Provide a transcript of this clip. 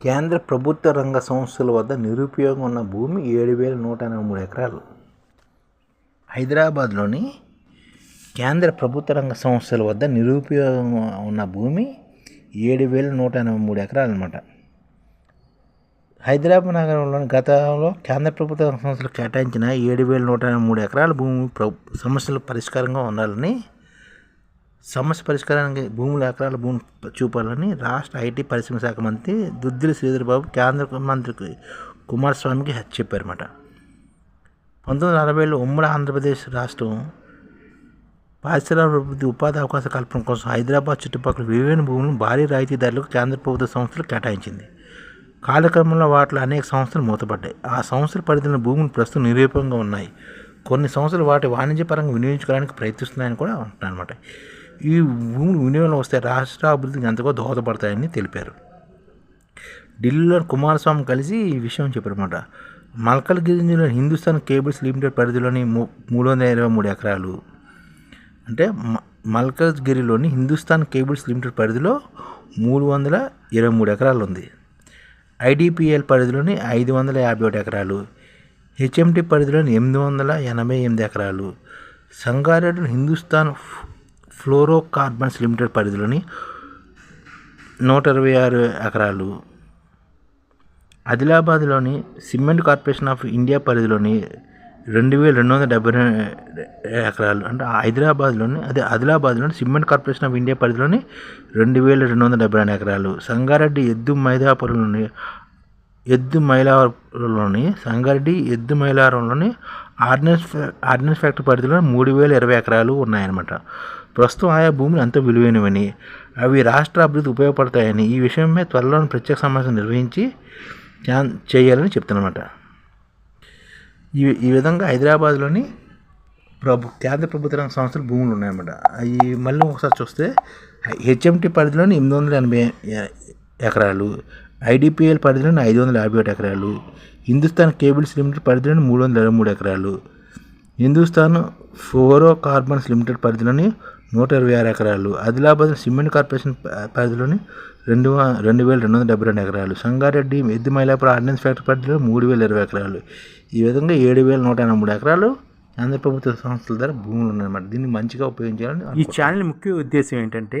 కేంద్ర ప్రభుత్వ రంగ సంస్థల వద్ద నిరుపయోగం ఉన్న భూమి ఏడు వేల నూట ఎనభై మూడు ఎకరాలు. హైదరాబాద్లోని కేంద్ర ప్రభుత్వ రంగ సంస్థల వద్ద నిరుపయోగం ఉన్న భూమి ఏడు వేల నూట ఎనభై మూడు ఎకరాలు అనమాట హైదరాబాద్ నగరంలోని గతంలో కేంద్ర ప్రభుత్వ రంగ సంస్థలు కేటాయించిన ఏడు వేల నూట ఎనభై మూడు ఎకరాల భూమి ప్ర సమస్యలు పరిష్కారంగా ఉండాలని సమస్య పరిష్కారానికి భూముల ఎకరాల భూమి చూపాలని రాష్ట్ర ఐటీ పరిశ్రమ శాఖ మంత్రి దుద్దిల శ్రీధర్బాబు కేంద్ర మంత్రికి కుమారస్వామికి చెప్పారన్నమాట. పంతొమ్మిది వందల అరవైలో ఉమ్మడి ఆంధ్రప్రదేశ్ రాష్ట్రం పారిశ్రామిక ఉపాధి అవకాశ కల్పన కోసం హైదరాబాద్ చుట్టుపక్కల వివిధ భూములను భారీ రాయితీ ధరలకు కేంద్ర ప్రభుత్వ సంస్థలు కేటాయించింది. కాలక్రమంలో వాటిలో అనేక సంస్థలు మూతపడ్డాయి. ఆ సంస్థల పరిధిలో భూములు ప్రస్తుతం నిరూపంగా ఉన్నాయి. కొన్ని సంస్థలు వాటి వాణిజ్యపరంగా వినియోగించుకోవడానికి ప్రయత్నిస్తున్నాయని కూడా అంటున్నారన్నమాట. ఈ భూములు వినియోగంలో వస్తే రాష్ట్ర అభివృద్ధికి ఎంతగా దోహదపడతాయని తెలిపారు. ఢిల్లీలో కుమారస్వామి కలిసి ఈ విషయం చెప్పారన్నమాట. మల్కల్గిరి జిల్లాలో హిందుస్థాన్ కేబుల్స్ లిమిటెడ్ పరిధిలోని మూడు వందల ఇరవై మూడు ఎకరాలు. అంటే మల్కజ్గిరిలోని హిందుస్థాన్ కేబుల్స్ లిమిటెడ్ పరిధిలో మూడు వందల ఇరవై మూడు ఎకరాలు ఉంది. ఐడిపిఎల్ పరిధిలోని ఐదు వందల యాభై ఒకటి ఎకరాలు. హెచ్ఎంటి పరిధిలోని ఎనిమిది వందల ఎనభై ఎనిమిది ఎకరాలు. సంగారెడ్డి హిందుస్థాన్ ఫ్లోరోకార్బన్స్ లిమిటెడ్ పరిధిలోని నూట ఇరవై ఆరు ఎకరాలు. ఆదిలాబాద్లోని సిమెంట్ కార్పొరేషన్ ఆఫ్ ఇండియా పరిధిలోని రెండు వేల రెండు వందల డెబ్బై ఎకరాలు. అంటే హైదరాబాద్లోని అదే ఆదిలాబాద్లోని సిమెంట్ కార్పొరేషన్ ఆఫ్ ఇండియా పరిధిలోని రెండు వేల రెండు వందల డెబ్బై రెండు ఎకరాలు. సంగారెడ్డి ఎద్దు మైదాపురంలోని ఎద్దు మైలారంలోని సంగారెడ్డి ఎద్దు మైలారంలోని ఆర్డినెన్స్ ఆర్డినెన్స్ ఫ్యాక్టరీ పరిధిలో మూడు వేల ఇరవై ఎకరాలు ఉన్నాయన్నమాట. ప్రస్తుతం ఆయా భూములు ఎంతో విలువైనవని అవి రాష్ట్ర అభివృద్ధి ఉపయోగపడతాయని ఈ విషయమే త్వరలో ప్రత్యేక సమావేశం నిర్వహించి చేయాలని చెప్తున్నమాట. ఈ ఈ విధంగా హైదరాబాద్లోని ప్రభు కేంద్ర ప్రభుత్వ రంగ సంస్థలు భూములు ఉన్నాయన్నమాట. అవి మళ్ళీ ఒకసారి చూస్తే హెచ్ఎంటీ పరిధిలోని ఎనిమిది వందల ఎనభై ఎకరాలు ఐడిపిఎల్ పరిధిలోని ఐదు వందల యాభై ఒకటి ఎకరాలు హిందుస్థాన్ కేబుల్స్ లిమిటెడ్ పరిధిలోని మూడు వందల ఇరవై మూడు ఎకరాలు హిందుస్థాన్ ఫ్లోరో కార్బన్స్ లిమిటెడ్ పరిధిలోని నూట ఇరవై ఆరు ఎకరాలు ఆదిలాబాద్ సిమెంట్ కార్పొరేషన్ పరిధిలోని రెండు రెండు వేల రెండు వందల డెబ్బై రెండు ఎకరాలు సంగారెడ్డి ఎద్దు మైలాపురం ఆర్డినెన్స్ ఫ్యాక్టరీ పరిధిలో మూడు వేల ఇరవై ఎకరాలు ఈ విధంగా ఏడు వేల నూట ఎనభై మూడు ఎకరాలు ఆంధ్ర ప్రభుత్వ సంస్థల ద్వారా భూములు ఉన్నాయన్నమాట. దీన్ని మంచిగా ఉపయోగించాలని ఈ ఛానల్ ముఖ్య ఉద్దేశం ఏంటంటే